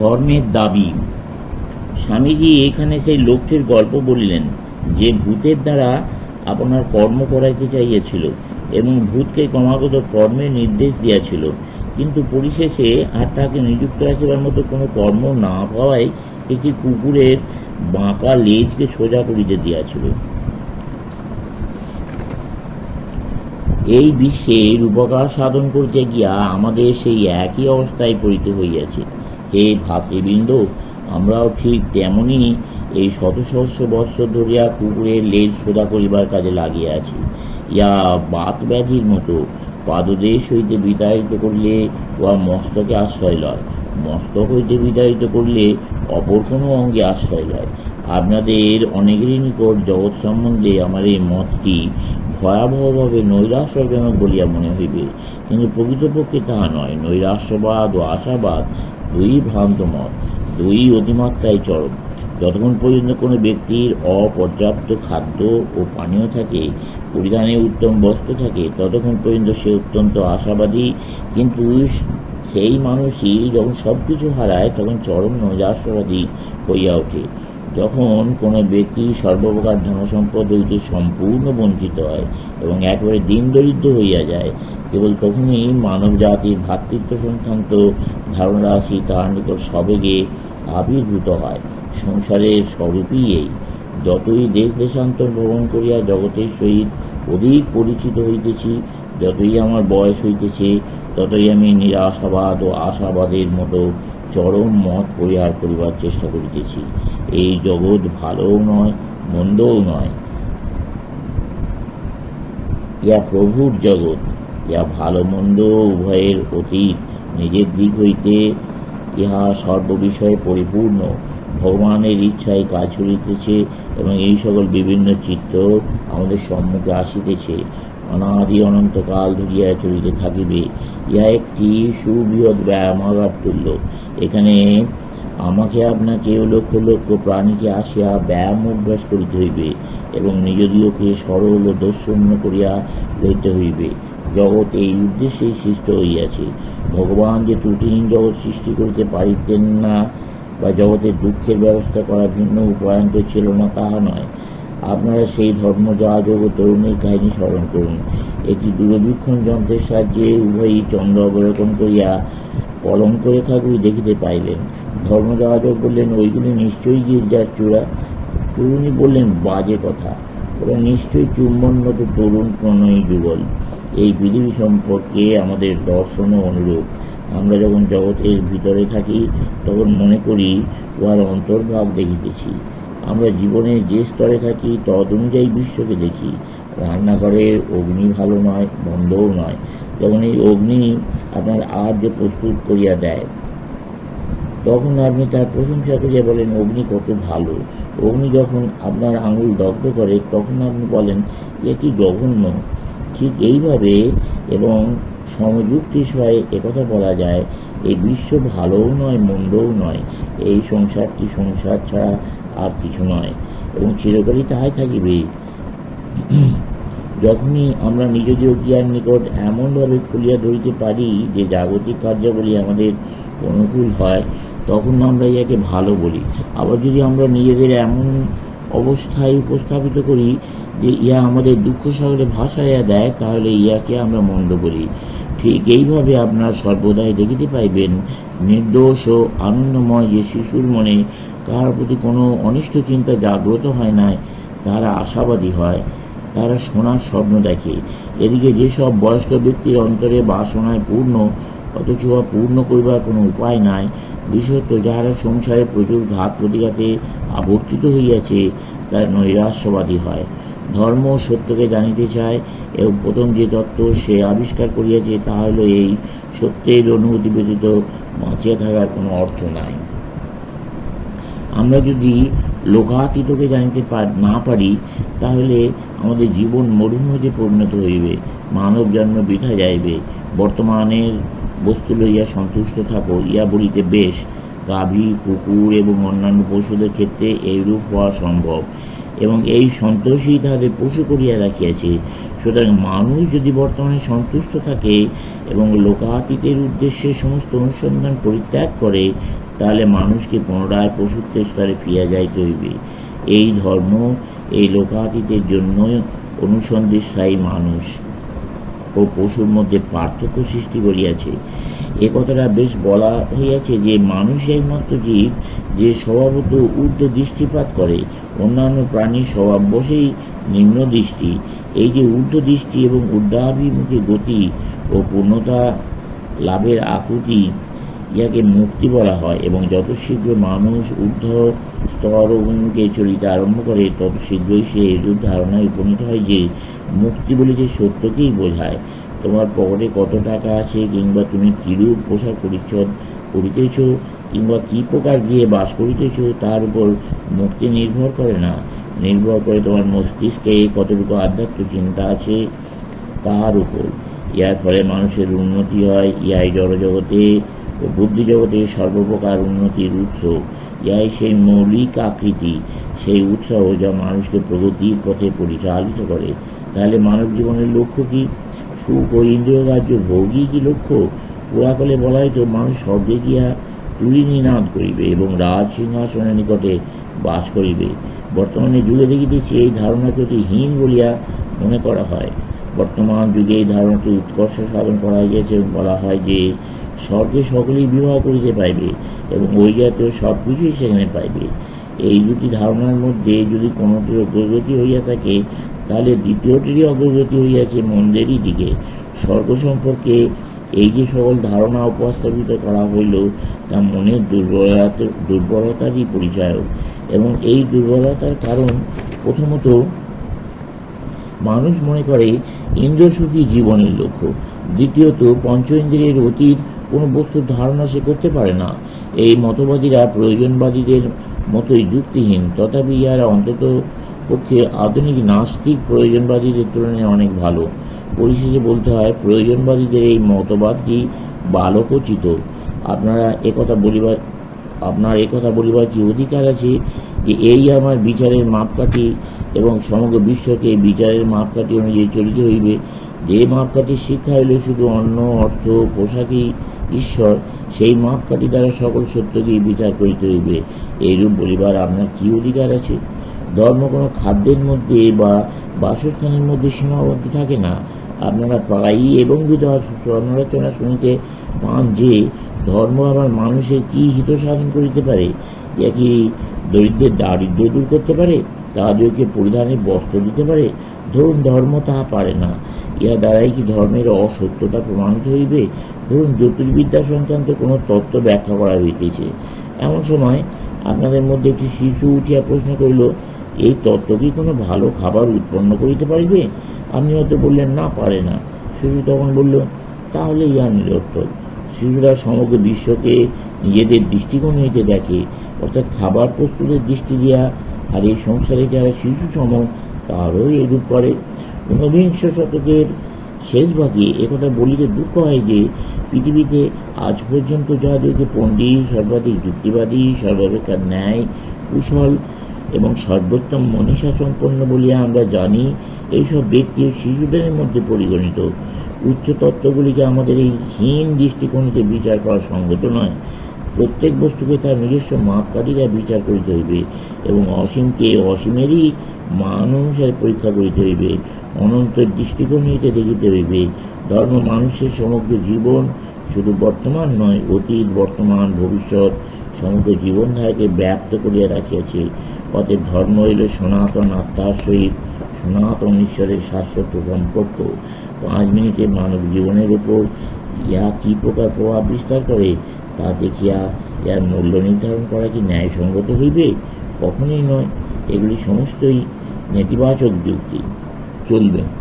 ধর্মের দাবি। স্বামীজি এখানে সেই লোকটির গল্প বলিলেন, যে ভূতের দ্বারা আপনার কর্ম করাইতে চাইয়াছিল এবং ভূতকে ক্রমাগত কর্মের নির্দেশ দিয়াছিল, কিন্তু পরিশেষে আর তাকে নিযুক্ত রাখিবার মতো কোনো কর্ম না পাওয়ায় একটি কুকুরের বাঁকা লেজকে সোজা করিতে দিয়াছিল। এই বিশ্বের উপকার সাধন করতে গিয়া আমাদের সেই একই অবস্থায় পড়িতে হইয়াছে। হে ভাতৃবৃন্দ, আমরাও ঠিক তেমনই এই শত সহস্র বৎসর ধরিয়া কুকুরের লেজ সোদা করিবার কাজে লাগিয়া আছি। ইয়া বাত ব্যাধির মতো পাদদেশ হইতে বিতাড়িত করলে উহা মস্তকে আশ্রয় লয়, মস্তক হইতে বিতাড়িত করলে অপর কোনো অঙ্গে আশ্রয় লয়। আপনাদের অনেকেরই নিকট জগৎ সম্বন্ধে আমার এই মতটি ভয়াবহভাবে নৈরাশ্যজনক বলিয়া মনে হইবে। কিন্তু প্রকৃতপক্ষে তাহা নয় নৈরাশ্যবাদ ও আশাবাদ দুই ভ্রান্ত মত, দুই অতিমাত্রায় চরম। যতক্ষণ পর্যন্ত কোনো ব্যক্তির অপর্যাপ্ত খাদ্য ও পানীয় থাকে, পরিধানে উত্তম বস্ত্র থাকে, ততক্ষণ পর্যন্ত সে অত্যন্ত আশাবাদী। কিন্তু সেই মানুষই যখন সব কিছু হারায়, তখন চরম নৈরাশ্যবাদী হইয়া ওঠে। যখন কোনো ব্যক্তি সর্বপ্রকার ধনসম্পদ হইতে সম্পূর্ণ বঞ্চিত হয় এবং একেবারে দিন দরিদ্র হইয়া যায় কেবল তখনই মানব জাতির ভ্রাতৃত্ব সংক্রান্ত ধারণারাশি তাহার নিকট সবেগে আবির্ভূত হয়। সংসারের স্বরূপই এই। যতই দেশ দেশান্তর ভ্রমণ করিয়া জগতের সহিত অধিক পরিচিত হইতেছি, যতই আমার বয়স হইতেছে, ততই আমি নিরাশাবাদ ও আশাবাদের মতো চরম মত পরিহার করিবার চেষ্টা করিতেছি। এই জগৎ ভালোও নয়, মন্দও নয়। ইয়া প্রভুর জগৎ। ইহা ভালো মন্দ উভয়ের অতীত নিজের দিক হইতে ইহা সর্ববিষয়ে পরিপূর্ণ। ভগবানের ইচ্ছায় কাজ করিতেছে এবং এই সকল বিভিন্ন চিত্র আমাদের সম্মুখে আসিতেছে। অনাদি অনন্তকাল ধরিয়া চলিতে থাকিবে। ইহা একটি সুবৃহৎ ব্যায়ামাগার তুল্য। এখানে আমাকে আপনাকে লক্ষ লক্ষ প্রাণীকে আসিয়া ব্যায়াম অভ্যাস করিতে হইবে এবং নিজ দিওকে সরল ও দর্শন্য করিয়া লইতে হইবে। জগৎ এই উদ্দেশ্যেই সৃষ্ট হইয়াছে। ভগবান যে ত্রুটিহীন জগৎ সৃষ্টি করিতে পারিতেন না বা জগতের দুঃখের ব্যবস্থা করা ভিন্ন উপায়ন্ত ছিল না তাহা নয়। আপনারা সেই ধর্মযাজক ও তরুণীর কাহিনী স্মরণ করুন। একটি দূরবীক্ষণ যন্ত্রের সাহায্যে উভয়ই চন্দ্র অবলোকন করিয়া কলঙ্ক রেখাগুলি দেখিতে পাইলেন। ধর্মযাজক বললেন, ওইগুলি নিশ্চয়ই গির্জার চূড়া। তরুণী বললেন, বাজে কথা। ওরা নিশ্চয়ই চুম্বনগত তরুণ প্রণয়ী যুগল। এই পৃথিবী সম্পর্কে আমাদের দর্শনও অনুরূপ। আমরা যখন জগতের ভিতরে থাকি, তখন মনে করি, উহার অন্তর্ভাব দেখিতেছি। আমরা জীবনে যে স্তরে থাকি, তদ অনুযায়ী বিশ্বকে দেখি। রান্নাঘরের অগ্নি ভালো নয় বন্ধও নয়। যখন এই অগ্নি আপনার আর্য প্রস্তুত করিয়া দেয়, তখন আপনি তার প্রশংসা করিয়া বলেন, অগ্নি কত ভালো। অগ্নি যখন আপনার আঙুল দগ্ধ করে, তখন আপনি বলেন, এ কি জঘন্য। ঠিক এইভাবে এবং সমযুক্তি সহায় একথা বলা যায়, এই বিশ্ব ভালোও নয়, মন্দও নয়। এই সংসারটি সংসার ছাড়া আর কিছু নয় এবং চিরকালই তাহাই থাকিবে। যখনই আমরা নিজেদের জ্ঞান নিকট এমনভাবে খুলিয়া ধরিতে পারি যে জাগতিক কার্যাবলী আমাদের অনুকূল হয়, তখন আমরা ইয়াকে ভালো বলি। আবার যদি আমরা নিজেদের এমন অবস্থায় উপস্থাপিত করি যে ইহা আমাদের দুঃখ সাগরে ভাসাইয়া দেয়, তাহলে ইয়াকে আমরা মন্দ বলি। ঠিক এইভাবে আপনার সর্বদাই দেখিতে পাইবেন, নির্দোষ ও আনন্দময় যে শিশুর মনে কাহার প্রতি কোনো অনিষ্ট চিন্তা জাগ্রত হয় নাই, তারা আশাবাদী হয়, তারা সোনার স্বপ্ন দেখে। এদিকে যেসব বয়স্ক ব্যক্তির অন্তরে বাসনায় পূর্ণ, অথচ পূর্ণ করিবার কোনো উপায় নাই, বিশেষত যাহারা সংসারে প্রচুর ঘাত প্রতিঘাতে আবর্তিত হইয়াছে, তারা নৈরাশ্যবাদী হয়। ধর্ম সত্যকে জানিতে চায় এবং প্রথম যে তত্ত্ব সে আবিষ্কার করিয়াছে তা হলো এই, সত্যের অনুভূতি ব্যতীত বাঁচিয়া থাকার কোনো অর্থ নাই। আমরা যদি লোকাতীতকে জানিতে না পারি, তাহলে আমাদের জীবন মরুভূমিতে পরিণত হইবে, মানব জন্ম বৃথা যাইবে, বর্তমানের বস্তু লইয়া সন্তুষ্ট থাকো ইয়া বলিতে বেশ, গাভী, কুকুর এবং অন্যান্য পশুদের ক্ষেত্রে এইরূপ হওয়া সম্ভব। এবং এই সন্তোষই তাহাদের পশু করিয়া রাখিয়াছে। সুতরাং মানুষ যদি বর্তমানে সন্তুষ্ট থাকে এবং লোকাতীতের উদ্দেশ্যে সমস্ত অনুসন্ধান পরিত্যাগ করে, তাহলে মানুষকে পুনরায় পশুত্বের স্তরে ফিরিয়া যাইতে হইবে। এই ধর্ম এই লোকাতীতের জন্য অনুসন্ধিস্থায়ী মানুষ ও পশুর মধ্যে পার্থক্য সৃষ্টি করিয়াছে। এ কথাটা বেশ বলা হইয়াছে যে, মানুষ একমাত্র জীব যে স্বভাবত ঊর্ধ্ব দৃষ্টিপাত করে। অন্যান্য প্রাণীর স্বভাব বসেই নিম্ন দৃষ্টি। এই যে ঊর্ধ্ব দৃষ্টি এবং ঊর্ধ্বাভিমুখী গতি ও পূর্ণতা লাভের আকুতি, ইহাকে মুক্তি বলা হয় এবং যত শীঘ্র মানুষ ঊর্ধ্ব স্তর অভিমুখে চলিতে আরম্ভ করে, তত শীঘ্রই সে এরূপ ধারণায় উপনীত হয় যে, মুক্তি বলে যে সত্যকেই বোঝায়। তোমার পকেটে কত টাকা আছে কিংবা তুমি কিরূপ পোশাক পরিচ্ছদ করিতেছ কিংবা কী প্রকার গৃহে বাস করিতেছ, তার উপর মুক্তি নির্ভর করে না। নির্ভর করে তোমার মস্তিষ্কে কতটুকু আধ্যাত্ম চিন্তা আছে তাহার উপর। ইহার ফলে মানুষের উন্নতি হয় ইহাই জড়জগতে ও বুদ্ধি জগতে সর্বপ্রকার উন্নতির উৎস। ইহাই সেই মৌলিক আকৃতি, সেই উৎসাহ যা মানুষকে প্রগতির পথে পরিচালিত করে। তাহলে মানব জীবনের লক্ষ্য কি? সুখ ও ইন্দ্রিয়গ্রাহ্য ভোগই কি লক্ষ্য পুরাকালে বলা হয়তো মানুষ স্বর্গে গিয়া তুলি নিনাদ করিবে এবং রাজ সিংহাসনের নিকটে বাস করিবে। বর্তমানে যুগে দেখিতেছি এই ধারণাকে অতি হীন বলিয়া মনে করা হয়। বর্তমান যুগে এই ধারণাটি উৎকর্ষ সাধন করা গিয়েছে এবং বলা হয় যে, স্বর্গে সকলেই বিবাহ করিতে পাইবে এবং ওই জাতীয় সব কিছুই সেখানে পাইবে। এই দুটি ধারণার মধ্যে যদি কোনোটির অগ্রগতি হইয়া থাকে তাহলে দ্বিতীয়টিরই অগ্রগতি হইয়াছে মন্দিরই দিকে। স্বর্গ সম্পর্কে এই যে সকল ধারণা উপস্থাপিত করা হইল, তা মনের দুর্বলতা দুর্বলতারই পরিচয় এবং এই দুর্বলতার কারণ প্রথমত, মানুষ মনে করে ইন্দ্রসুখী জীবনের লক্ষ্য। দ্বিতীয়ত, পঞ্চ ইন্দ্রিয়ের অতীত কোনো বস্তুর ধারণা সে করতে পারে না। এই মতবাদীরা প্রয়োজনবাদীদের মতোই যুক্তিহীন। তথাপি ইহারা অন্তত পক্ষে আধুনিক নাস্তিক প্রয়োজনবাদীদের তুলনায় অনেক ভালো। পরিশেষে বলতে হয়, প্রয়োজনবাদীদের এই মতবাদটি বালকোচিত। আপনারা একথা বলিবার, আপনার একথা বলিবার কি অধিকার আছে যে এই আমার বিচারের মাপকাঠি এবং সমগ্র বিশ্বকে বিচারের মাপকাঠি অনুযায়ী চলিতে হইবে? যে মাপকাঠির শিক্ষা হইল শুধু অন্ন, অর্থ, পোশাকই ঈশ্বর, সেই মাপকাঠি দ্বারা সকল সত্যকেই বিচার করিতে হইবে। এইরূপ বলিবার আপনার কি অধিকার আছে? ধর্ম কোনো খাদ্যের মধ্যে বা বাসস্থানের মধ্যে সীমাবদ্ধ থাকে না। আপনারা প্রায়ই এবং বিধ সমালোচনা শুনিতে পান যে, ধর্ম আবার মানুষের কি হিত সাধন করিতে পারে? ইয়া কি দরিদ্রের দারিদ্র দূর করতে পারে? তাহাদেরকে পরিধানে বস্ত্র দিতে পারে? ধরুন, ধর্ম তাহা পারে না। ইহা দ্বারাই কি ধর্মের অসত্যতা প্রমাণিত হইবে? ধরুন, জ্যোতির্বিদ্যা সংক্রান্ত কোনো তত্ত্ব ব্যাখ্যা করা হইতেছে। এমন সময় আপনাদের মধ্যে একটি শিশু উঠিয়া প্রশ্ন করিল এই তত্ত্ব কি কোনো ভালো খাবার উৎপন্ন করিতে পারিবে? আপনি হয়তো বললেন, না, পারে না। শিশু তখন বলল তাহলে ইহা নিরর্থক। শিশুরা সমগ্র বিশ্বকে নিজেদের দৃষ্টিকোণ হইতে দেখে। অর্থাৎ খাবার প্রস্তুতের দৃষ্টি দিয়া আর এই সংসারে যারা শিশু সম, তারও এরূপ করে। ঊনবিংশ শতকের শেষ ভাগে একথা বলিতে দুঃখ হয় যে, পৃথিবীতে আজ পর্যন্ত যাদেরকে পণ্ডিত, সর্বাধিক যুক্তিবাদী, সর্বাপেক্ষা ন্যায়, কুশল এবং সর্বোত্তম মনীষা সম্পন্ন বলিয়া আমরা জানি, এইসব ব্যক্তি শিশুদের মধ্যে পরিগণিত। উচ্চ তত্ত্বগুলিকে আমাদের এই হীন দৃষ্টিকোণীতে বিচার করা সঙ্গত নয়। প্রত্যেক বস্তুকে তার নিজস্ব মাপকাঠিরা বিচার করিতে হইবে এবং অসীমকে অসীমেরই মান অনুসারে পরীক্ষা করিতে হইবে। অনন্তের দৃষ্টিকোণ হইতে দেখিতে হইবে, ধর্ম মানুষের সমগ্র জীবন শুধু বর্তমান নয়, অতীত, বর্তমান, ভবিষ্যৎ সমগ্র জীবনধারাকে ব্যাপ্ত করিয়া রাখিয়াছে। অতএব ধর্ম হইল সনাতন আত্মার সহিত। সনাতন ঈশ্বরের শাশ্বত সম্পর্ক। পাঁচ মিনিটে মানব জীবনের উপর ইহা কী প্রকার প্রভাব বিস্তার করে, তা দেখিয়া ইহার মূল্য নির্ধারণ করা কি ন্যায়সঙ্গত হইবে? কখনোই নয়। এগুলি সমস্তই নেতিবাচক যুক্তি। চলবে।